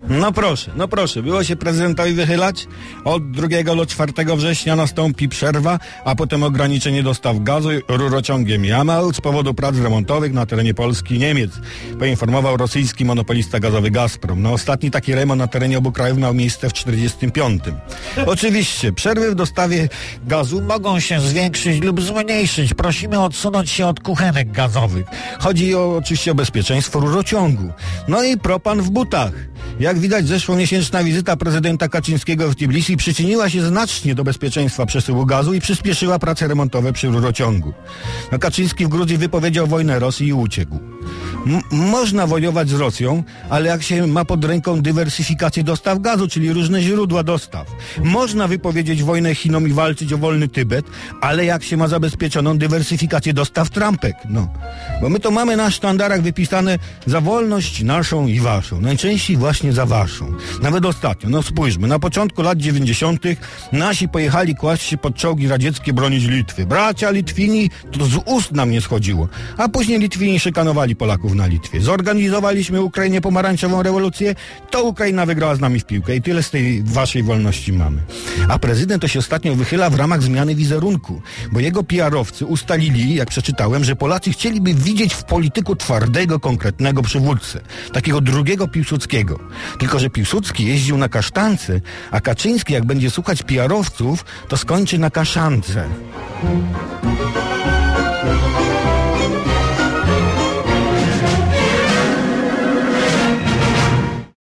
No proszę, no proszę, było się prezydentowi wychylać. Od 2 do 4 września nastąpi przerwa, a potem ograniczenie dostaw gazu rurociągiem Jamal z powodu prac remontowych na terenie Polski i Niemiec, poinformował rosyjski monopolista gazowy Gazprom. No ostatni taki remont na terenie obu krajów miał miejsce w 45. Oczywiście, przerwy w dostawie gazu mogą się zwiększyć lub zmniejszyć. Prosimy odsunąć się od kuchenek gazowych. Chodzi o, oczywiście o bezpieczeństwo rurociągu. No i propan w butach. Jak widać, zeszłomiesięczna wizyta prezydenta Kaczyńskiego w Tbilisi przyczyniła się znacznie do bezpieczeństwa przesyłu gazu i przyspieszyła prace remontowe przy rurociągu. No, Kaczyński w Gruzji wypowiedział wojnę Rosji i uciekł. M można wojować z Rosją, ale jak się ma pod ręką dywersyfikację dostaw gazu, czyli różne źródła dostaw. Można wypowiedzieć wojnę Chinom i walczyć o wolny Tybet, ale jak się ma zabezpieczoną dywersyfikację dostaw trampek, no. Bo my to mamy na sztandarach wypisane za wolność naszą i waszą. Najczęściej właśnie za waszą. Nawet ostatnio, no spójrzmy, na początku lat 90. nasi pojechali kłaść się pod czołgi radzieckie bronić Litwy. Bracia Litwini, to z ust nam nie schodziło. A później Litwini szykanowali Polaków na Litwie. Zorganizowaliśmy Ukrainie pomarańczową rewolucję, to Ukraina wygrała z nami w piłkę i tyle z tej waszej wolności mamy. A prezydent to się ostatnio wychyla w ramach zmiany wizerunku, bo jego PR-owcy ustalili, jak przeczytałem, że Polacy chcieliby widzieć w polityku twardego, konkretnego przywódcę. Takiego drugiego Piłsudskiego. Tylko, że Piłsudski jeździł na kasztance, a Kaczyński, jak będzie słuchać PR-owców, to skończy na kaszance.